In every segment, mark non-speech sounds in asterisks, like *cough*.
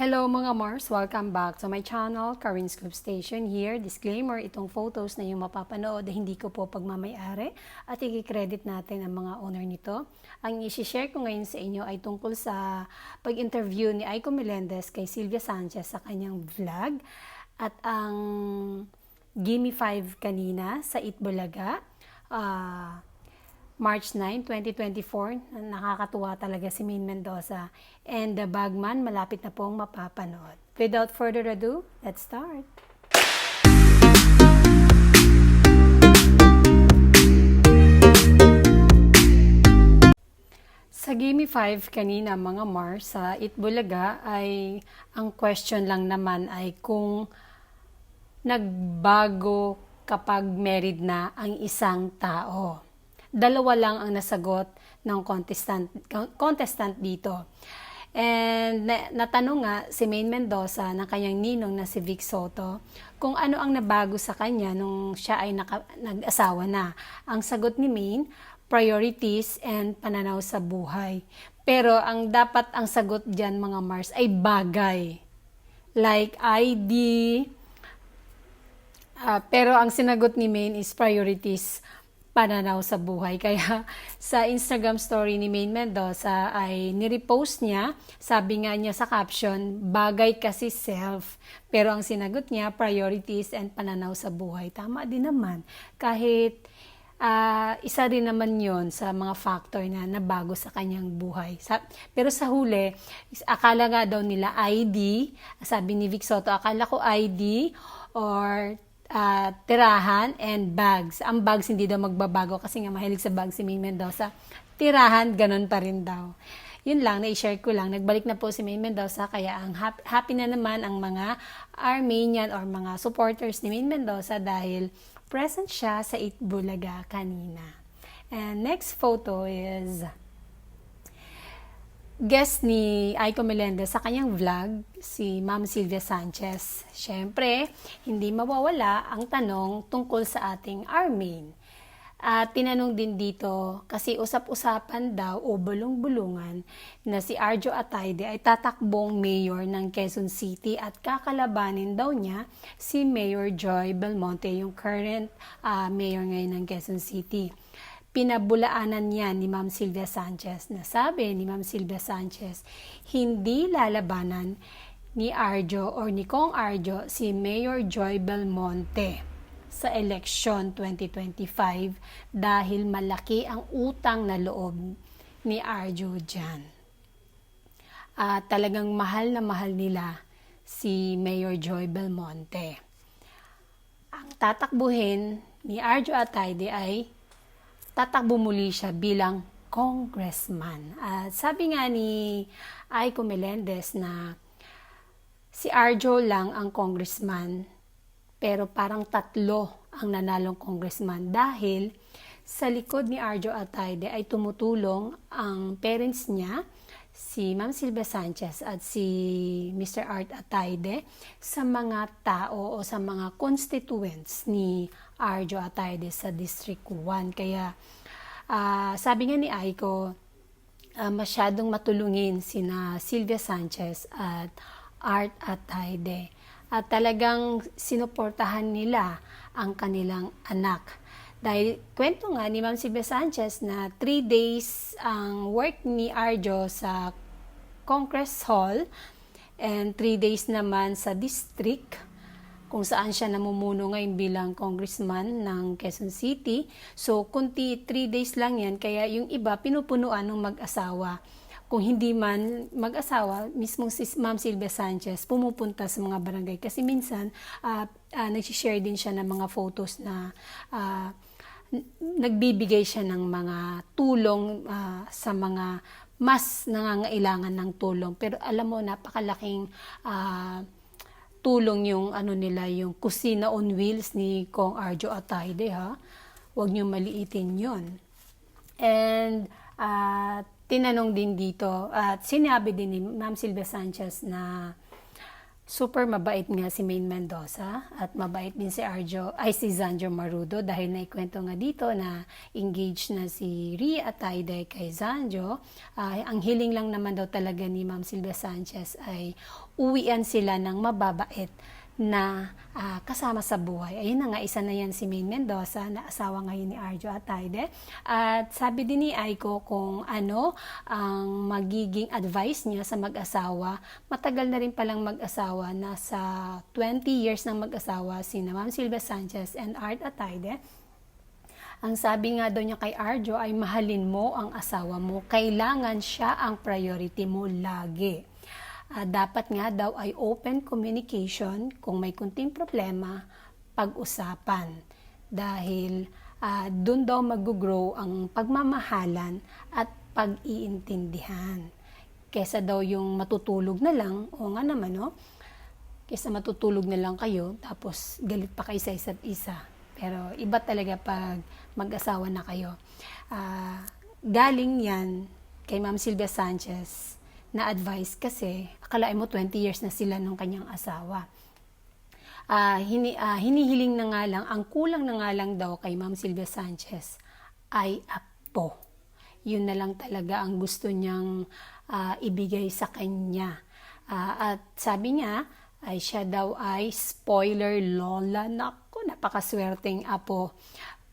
Hello mga Mars! Welcome back to my channel, Karin Scoop Station here. Disclaimer, itong photos na yung mapapanood hindi ko po pagmamayari at i-credit natin ang mga owner nito. Ang isi-share ko ngayon sa inyo ay tungkol sa pag-interview ni Aiko Melendez kay Sylvia Sanchez sa kanyang vlog at ang Gimme 5 kanina sa Itbulaga. Ah... March 9, 2024. Nakakatuwa talaga si Maine Mendoza. And the Bagman, malapit na pong mapapanood. Without further ado, let's start. Sa Gimme 5 kanina mga Mars sa Itbulaga ay ang question lang naman ay kung nagbago kapag married na ang isang tao dalawa lang ang nasagot ng contestant, contestant dito. And na, natanong nga si Maine Mendoza ng kanyang ninong na si Vic Soto kung ano ang nabago sa kanya nung siya ay naka, nag-asawa na. Ang sagot ni Maine, priorities and pananaw sa buhay. Pero ang dapat ang sagot diyan mga Mars ay bagay. Like ID, uh, pero ang sinagot ni Maine is priorities pananaw sa buhay. *laughs* Kaya sa Instagram story ni Maine Mendoza ay nirepost niya, sabi nga niya sa caption, bagay kasi self. Pero ang sinagot niya, priorities and pananaw sa buhay. Tama din naman. Kahit uh, isa rin naman yon sa mga factor na nabago sa kanyang buhay. Sa, pero sa huli, akala nga daw nila ID, sabi ni Vic Soto, akala ko ID or uh, tirahan and bags. Ang bags hindi daw magbabago kasi nga mahilig sa bags si May Mendoza. Tirahan, ganun pa rin daw. Yun lang, na-share ko lang. Nagbalik na po si May Mendoza kaya ang happy, happy na naman ang mga Armenian or mga supporters ni May Mendoza dahil present siya sa Itbulaga kanina. And next photo is guest ni Aiko Melendez sa kanyang vlog, si Ma'am Sylvia Sanchez. Siyempre, hindi mawawala ang tanong tungkol sa ating Armin. At tinanong din dito, kasi usap-usapan daw o bulong-bulungan na si Arjo Atayde ay tatakbong mayor ng Quezon City at kakalabanin daw niya si Mayor Joy Belmonte, yung current uh, mayor ngayon ng Quezon City pinabulaanan niya ni Ma'am Silvia Sanchez na sabi ni Ma'am Silvia Sanchez, hindi lalabanan ni Arjo or ni Kong Arjo si Mayor Joy Belmonte sa election 2025 dahil malaki ang utang na loob ni Arjo dyan. Uh, talagang mahal na mahal nila si Mayor Joy Belmonte. Ang tatakbuhin ni Arjo Atayde ay tatakbo muli siya bilang congressman. At sabi nga ni Aiko Melendez na si Arjo lang ang congressman pero parang tatlo ang nanalong congressman dahil sa likod ni Arjo Atayde ay tumutulong ang parents niya si Ma'am Silvia Sanchez at si Mr. Art Atayde sa mga tao o sa mga constituents ni Arjo Atayde sa District 1. Kaya uh, sabi nga ni Aiko, uh, masyadong matulungin sina Silvia Sanchez at Art Atayde. At talagang sinuportahan nila ang kanilang anak. Dahil kwento nga ni Ma'am Silvia Sanchez na 3 days ang work ni Arjo sa Congress Hall and 3 days naman sa district kung saan siya namumuno ngayon bilang congressman ng Quezon City. So, kunti 3 days lang yan, kaya yung iba pinupunuan ng mag-asawa. Kung hindi man mag-asawa, mismo si Ma'am Silvia Sanchez pumupunta sa mga barangay. Kasi minsan, uh, uh, nagsishare din siya ng mga photos na uh, nagbibigay siya ng mga tulong uh, sa mga mas nangangailangan ng tulong. Pero alam mo, napakalaking uh, tulong yung ano nila, yung kusina on wheels ni Kong Arjo Atayde ha. Huwag niyo maliitin yon. And uh, tinanong din dito at sinabi din ni Ma'am Silvia Sanchez na super mabait nga si Maine Mendoza at mabait din si Arjo ay si Zanjo Marudo dahil naikwento nga dito na engaged na si Ria Ataide kay Zanjo. Ay ang hiling lang naman daw talaga ni Ma'am Silvia Sanchez ay uwian sila ng mababait na ah, kasama sa buhay. Ayun na nga, isa na yan si Maine Mendoza na asawa ngayon ni Arjo Ataide. At sabi din ni Aiko kung ano ang magiging advice niya sa mag-asawa. Matagal na rin palang mag-asawa, nasa 20 years ng mag-asawa si Ma'am Silvia Sanchez and Art Ataide. Ang sabi nga daw niya kay Arjo ay mahalin mo ang asawa mo. Kailangan siya ang priority mo lagi. Ah, dapat nga daw ay open communication kung may kunting problema, pag-usapan. Dahil ah, doon daw mag-grow ang pagmamahalan at pag-iintindihan. Kesa daw yung matutulog na lang, o nga naman no, kesa matutulog na lang kayo, tapos galit pa kayo sa isa't isa. Pero iba talaga pag mag-asawa na kayo. Ah, galing yan kay Ma'am Silvia Sanchez na advice kasi akalain mo 20 years na sila ng kanyang asawa. Ah, hini, ah, hinihiling na nga lang, ang kulang na nga lang daw kay Ma'am Silvia Sanchez ay apo. Yun na lang talaga ang gusto niyang ah, ibigay sa kanya. Ah, at sabi niya, ay siya daw ay spoiler lola. Naku, napakaswerteng apo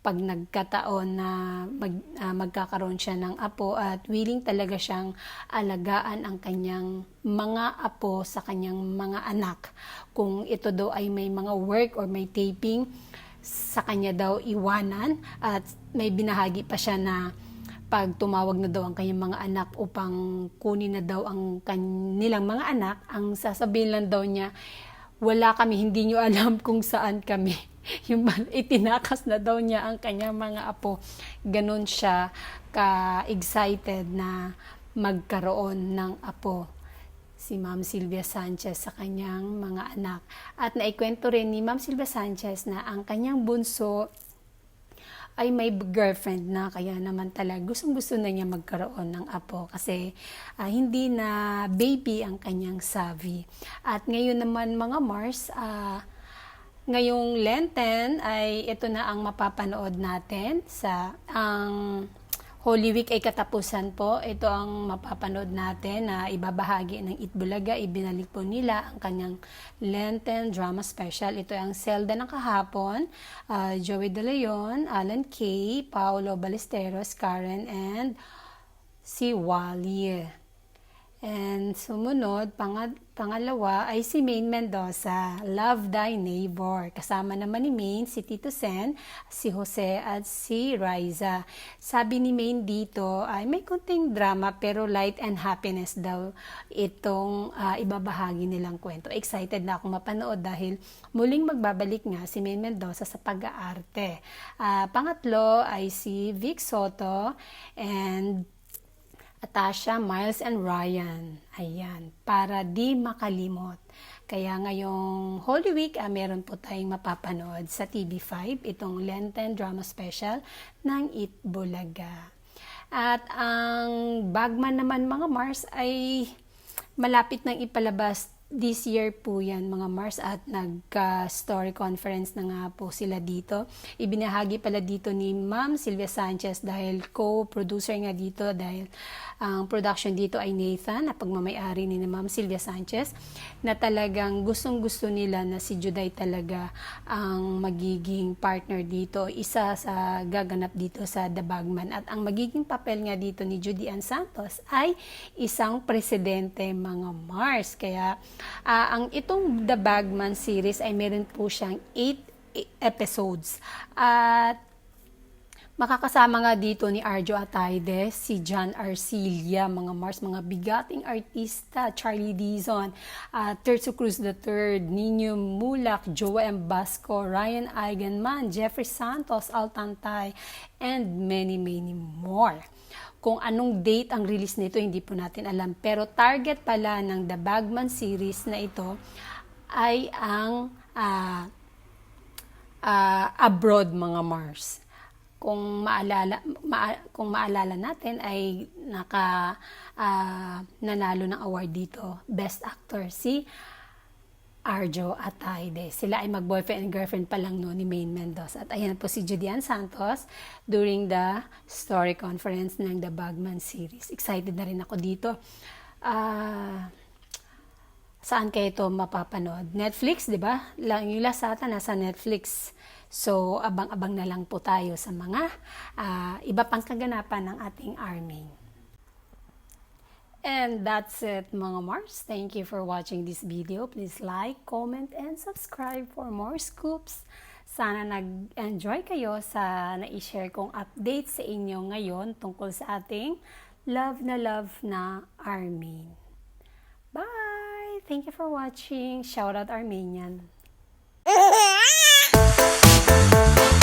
pag nagkataon na mag, ah, magkakaroon siya ng apo at willing talaga siyang alagaan ang kanyang mga apo sa kanyang mga anak. Kung ito daw ay may mga work or may taping, sa kanya daw iwanan at may binahagi pa siya na pag tumawag na daw ang kanyang mga anak upang kunin na daw ang kanilang mga anak, ang sasabihin lang daw niya, wala kami, hindi nyo alam *laughs* kung saan kami. Yung itinakas na daw niya ang kanyang mga apo. Ganon siya ka-excited na magkaroon ng apo si Ma'am Silvia Sanchez sa kanyang mga anak. At naikwento rin ni Ma'am Silvia Sanchez na ang kanyang bunso ay may girlfriend na kaya naman talaga gustong gusto na niya magkaroon ng apo kasi ah, hindi na baby ang kanyang savi. At ngayon naman mga Mars, ah, ngayong Lenten ay ito na ang mapapanood natin sa ang Holy Week ay katapusan po. Ito ang mapapanood natin na ibabahagi ng Itbulaga. Ibinalik po nila ang kanyang Lenten drama special. Ito ang Zelda ng kahapon. ah, Joey De Leon, Alan Kay, Paolo Ballesteros, Karen, and si Wally. And sumunod, panga- pangalawa ay si Maine Mendoza, Love Thy Neighbor. Kasama naman ni Maine si Tito Sen, si Jose at si Riza. Sabi ni Maine dito ay may kunting drama pero light and happiness daw itong ah, ibabahagi nilang kwento. Excited na akong mapanood dahil muling magbabalik nga si Maine Mendoza sa pag-aarte. Ah, pangatlo ay si Vic Soto and Atasha, Miles, and Ryan. Ayan, para di makalimot. Kaya ngayong Holy Week, ah, meron po tayong mapapanood sa TV5, itong Lenten Drama Special ng Itbulaga. At ang Bagman naman mga Mars ay malapit nang ipalabas this year po yan mga Mars at nagka-story conference na nga po sila dito. Ibinahagi pala dito ni Ma'am Silvia Sanchez dahil co-producer nga dito dahil ang production dito ay Nathan na pagmamayari ni Ma'am Silvia Sanchez na talagang gustong gusto nila na si Juday talaga ang magiging partner dito. Isa sa gaganap dito sa The Bagman at ang magiging papel nga dito ni Judy Ann Santos ay isang presidente mga Mars. Kaya Ah, ang itong The Bagman series ay meron po siyang 8 episodes. At makakasama nga dito ni Arjo Ataide, si John Arcilia, mga Mars, mga bigating artista, Charlie Dizon, uh, Terzo Cruz III, Nino Mulak, Joe M. Basco, Ryan Eigenman, Jeffrey Santos, Altantay, and many, many more. Kung anong date ang release nito, hindi po natin alam. Pero target pala ng The Bagman series na ito ay ang ah, ah, abroad mga Mars. Kung maalala maa- kung maalala natin ay naka ah, nanalo ng award dito, Best Actor si Arjo at Taide. Sila ay mag-boyfriend and girlfriend pa lang no ni Maine Mendoza. At ayan po si Julian Santos during the story conference ng The Bagman series. Excited na rin ako dito. Ah... saan kayo ito mapapanood? Netflix, di ba? Lang yung last ata nasa Netflix. So, abang-abang na lang po tayo sa mga ah, iba pang kaganapan ng ating army. And that's it mga Mars. Thank you for watching this video. Please like, comment, and subscribe for more scoops. Sana nag-enjoy kayo sa na-share kong update sa inyo ngayon tungkol sa ating love na love na Armin. Bye! Thank you for watching. Shout out Armenian. Thank